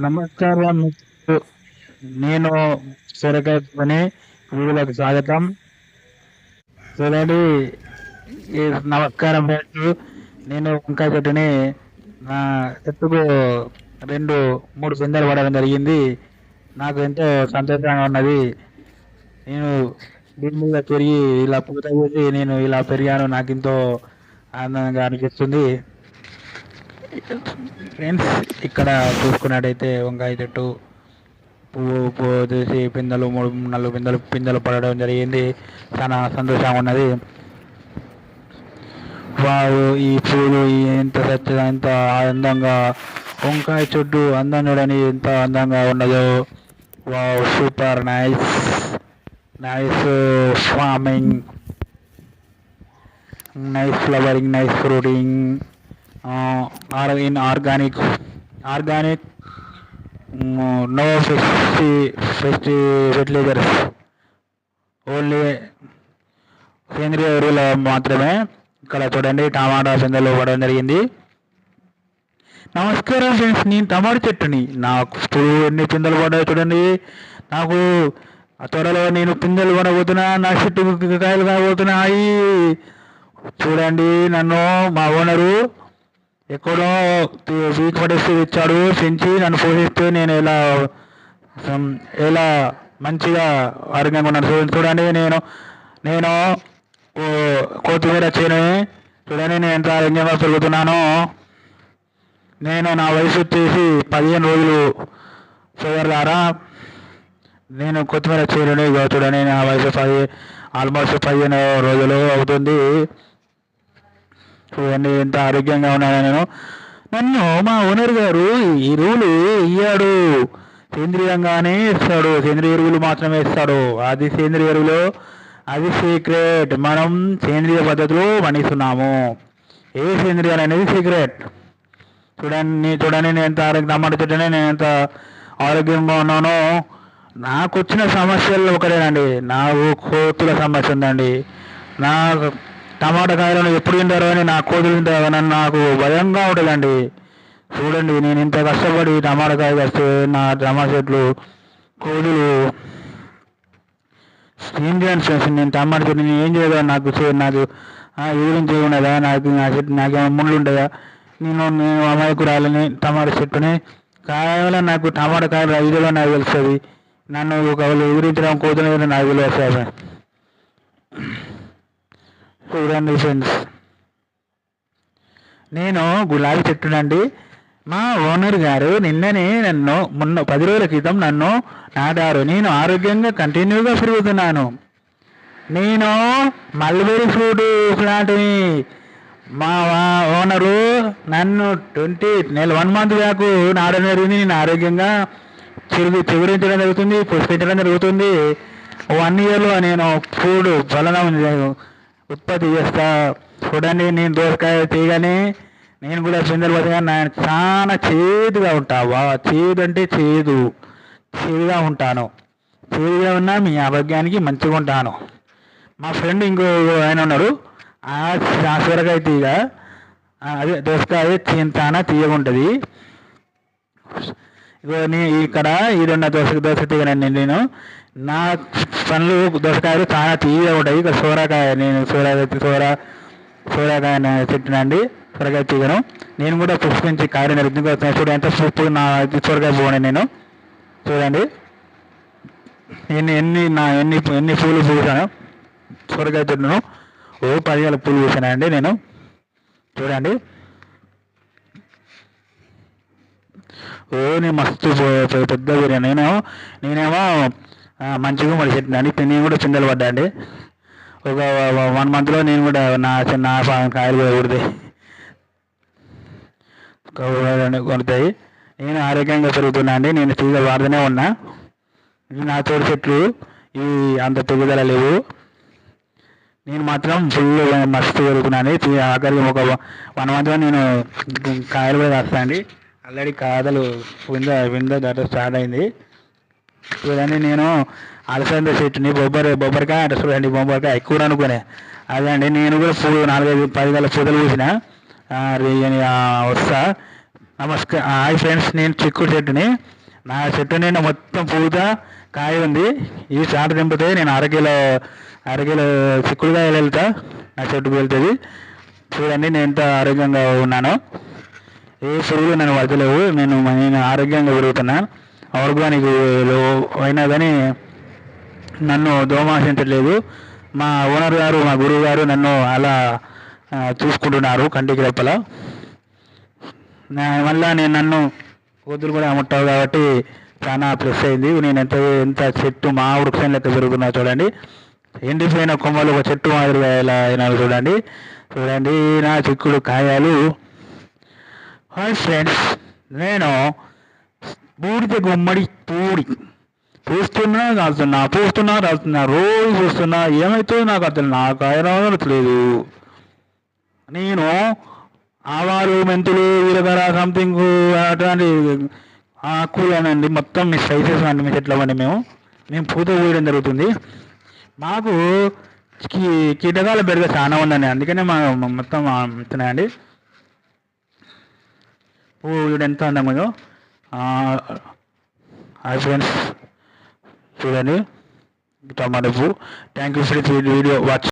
నమస్కారం. మిత్రులు. నేను సొరకాయ పని స్వాగతం. చూడండి ఈ నమస్కారం నేను వంకాయ చెట్టుని నా చెట్టుకు రెండు మూడు పిందెలు పడడం జరిగింది. నాకు ఎంతో సంతోషంగా ఉన్నది. నేను దీని మీద పెరిగి ఇలా పూత పూసి నేను ఇలా పెరిగాను. నాకు ఎంతో ఆనందంగా అనిపిస్తుంది. ఫ్రెండ్స్ ఇక్కడ చూసుకున్నట్టయితే వంకాయ చెట్టు పువ్వు పువ్వు తీసి పిందెలు మూడు నాలుగు పిందెలు పిందెలు పడడం జరిగింది. చాలా సంతోషంగా ఉన్నది. వారు ఈ పూలు ఎంత సత్య ఎంత అందంగా వంకాయ చెట్టు అందం చూడని ఎంత అందంగా ఉన్నదో. Wow super nice nice farming. Nice flowering nice fruiting. Are in organic organic no ఫెస్టి ఫెస్టి ఫెర్టిలైజర్స్. ఓన్లీ సేంద్రియ ఎరువుల మాత్రమే. ఇక్కడ చూడండి టమాటా పిందెలు పడడం జరిగింది. నమస్కారం ఫ్రెండ్స్ నేను టమాటా చెట్టుని. నాకు ఇప్పుడు ఎన్ని పిందెలు పడ్డాయి చూడండి. నాకు ఆ త్వరలో నేను పిందెలు పడబోతున్నా నా చెట్టు కాయలు కాబోతున్నాయి చూడండి నన్ను మా ఓనరు ఎక్కడో వీక్ పడేసి ఇచ్చాడు పెంచి నన్ను పోషిస్తే నేను ఎలా ఎలా మంచిగా ఆరోగ్యంగా ఉన్నాను. చూడండి చూడండి నేను నేను కొత్తిమీర చేను చూడండి నేను ఎంత ఆరోగ్యంగా పెరుగుతున్నాను. నేను నా వయసు వచ్చేసి పదిహేను రోజులు. ద్వారా నేను కొత్తిమీర చేనుని చూడండి నా వయసు పది ఆల్మోస్ట్ పదిహేను రోజులు అవుతుంది. చూడండి ఎంత ఆరోగ్యంగా ఉన్నాను నేను? నన్ను మా ఓనర్ గారు ఎరువులు ఇయ్యాడు. సేంద్రియంగానే ఇస్తాడు. సేంద్రియ ఎరువులు మాత్రమే ఇస్తాడు. అది సేంద్రియ ఎరువులు అది సీక్రెట్. మనం సేంద్రియ పద్ధతిలో పండిస్తున్నాము. ఏ సేంద్రియాలు అనేది సీక్రెట్. చూడండి చూడండి నేను ఎంత ఆరోగ్య టమాటా చెట్టుని నేను ఎంత ఆరోగ్యంగా ఉన్నానో. నాకు వచ్చిన సమస్యలు ఒకటేనండి. నాకు కోతుల సమస్య ఉందండి. నా టమాటా కాయలను ఎప్పుడు తింటారో అని నా కోతులు తింటారో అని నాకు భయంగా ఉంటుందండి. చూడండి నేను ఇంత కష్టపడి టమాటా కాయ వస్తే నా టమాటా చెట్లు కోతులు ఏం చేయాలి ఫ్రెండ్స్ నేను టమాటా చెట్టు నేను ఏం చేయగలను? నాకు చే- నాకు ఏం చేయకుండా నాకు నా చెట్టు నాకేమో ముళ్ళు ఉంటాయా? నేను నేను అమాయకురాలని టమాటా చెట్టుని కావాలని నాకు టమాటా కాయలు ఐదులో నాకు తెలుస్తుంది. నన్ను ఒకవేళ ఎదిరించడం కోతులు నాకు తెలియదు చూడండి ఫ్రెండ్స్ నేను గులాబీ చెట్టునండి. మా ఓనర్ గారు నిన్ననే నన్ను మొన్న పది రోజుల క్రితం నన్ను నాటారు. నేను ఆరోగ్యంగా కంటిన్యూగా పెరుగుతున్నాను. నేను మల్బెరీ ఫ్రూట్ ప్లాంట్ని మా ఓనరు నన్ను ట్వంటీ నెల వన్ మంత్ దాకు నాడడం జరిగింది. నేను ఆరోగ్యంగా చిరుగు చిగురించడం జరుగుతుంది పుష్పించడం జరుగుతుంది. వన్ ఇయర్లో నేను ఫుడ్ బలనం ఉత్పత్తి చేస్తా. చూడండి నేను దోసకాయ తీయగానే నేను కూడా పిందెలు పడగా నేను చాలా చేదుగా ఉంటా. వా చేదు అంటే చేదు. చేదుగా ఉంటాను. చేదుగా ఉన్నా మీ ఆరోగ్యానికి మంచిగా ఉంటాను. మా ఫ్రెండ్ ఇంకో ఆయన ఉన్నాడు. ఆ ఆ సొరకాయ తీగ. అదే దోసకాయ చాలా తీయగా ఉంటుంది. ఇగో ఇక్కడ ఈ రెండు దోశ దోస తీగనండి నేను నా పండ్లు దోసకాయలు చాలా తీయగా ఉంటాయి. ఇక్కడ సోరకాయ నేను సోరకాయ సోర సోరకాయ చెట్టునండి సొరకాయ తీగను నేను కూడా పుష్పించి కాయలు నరుగుతుంది చూడండి ఎంత పువ్వు నా సొరకాయ పువ్వు నేను. చూడండి. ఎన్ని ఎన్ని నా ఎన్ని ఎన్ని పూలు పూసాను. సొరకాయ చెట్టును ఓ పదివేల పూలు పూసానండి నేను. చూడండి. ఓ నేను మస్తు పెద్ద బిర్యానీ. నేను నేనేమో మంచిగా మరి చెట్టు అండి నేను కూడా పిందెలు పడ్డా అండి. ఒక వన్ మంత్లో నేను కూడా నా చిన్న కాయలు కూడా కుడతాయి కొడతాయి. నేను ఆరోగ్యంగా పెరుగుతున్నా అండి. నేను తీగ వాడుతూనే ఉన్నా. ఇవి నా తోడు చెట్లు. ఇవి అంత పెరుగుదల లేవు. నేను మాత్రం ఫుల్ మస్తు పెరుగుతున్నాను తీ- ఆఖరికి ఒక వన్ మంత్లో నేను కాయలు కూడా కాస్తాను అండి. ఆల్రెడీ కాదలు వింద వింద దాట స్టార్ట్ అయింది. చూడండి నేను అలసంద చెట్టుని బొబ్బరి బొబ్బరికాయ అంటే చూడండి బొబ్బరికాయ ఎక్కువ అనుకునే. అదే అండి నేను కూడా పూలు నాలుగైదు పది గల పూతలు పూసిన వస్తా. నమస్కారం హాయ్ ఫ్రెండ్స్ నేను చిక్కుడు చెట్టుని. నా చెట్టు నిండా మొత్తం పూత కాయ ఉంది. ఈ చాట దింపితే నేను అరకిలో అరకిలో చిక్కుడుగా వెళ్తా. నా చెట్టుకు వెళ్తుంది. చూడండి నేను ఎంత ఆరోగ్యంగా ఉన్నాను. ఏ పురుగులు నన్ను వదలవు. నేను నేను ఆరోగ్యంగా పెరుగుతున్నాను ఆర్గానిక్ అయినా కానీ నన్ను దోమాసించట్లేదు మా ఓనర్ గారు మా గురువు గారు నన్ను అలా చూసుకుంటున్నారు కంటికి రెప్పల నా- మళ్ళా నేను నన్ను కూతురు కూడా అమ్ముట్టావు కాబట్టి చాలా ప్లస్ అయింది. నేను ఎంత ఎంత చెట్టు మా వృక్షం లెక్క పెరుగుతున్నా చూడండి. ఎండిపోయిన కొమ్మలు ఒక చెట్టు మాదిరిగా ఎలా అయినా చూడండి. చూడండి నా చిక్కుడు కాయాలు. హాయ్ ఫ్రెండ్స్ నేను బూడిద గుమ్మడి పూడి పూస్తున్నా రాస్తున్నా పూస్తున్నా రాస్తున్నా రోజు చూస్తున్నా ఏమవుతుందో నాకు అసలు నాకు అయినట్లేదు నేను ఆవాలు మెంతులు వీరగర సంథింగ్ అటువంటి ఆకులనండి మొత్తం మిస్ చేసేసామండి మీ చెట్ల పండి మేము. మేము పూత పూయడం జరుగుతుంది. మాకు కీటకాల బెరగ చాలా ఉందండి. అందుకనే మా మొత్తం అమ్ముతున్నాయండి పువ్వు ఎంత అందంగా హాయ్ ఫ్రెండ్స్. చూడండి. టమాటో పువ్వు. Thank you friends video watch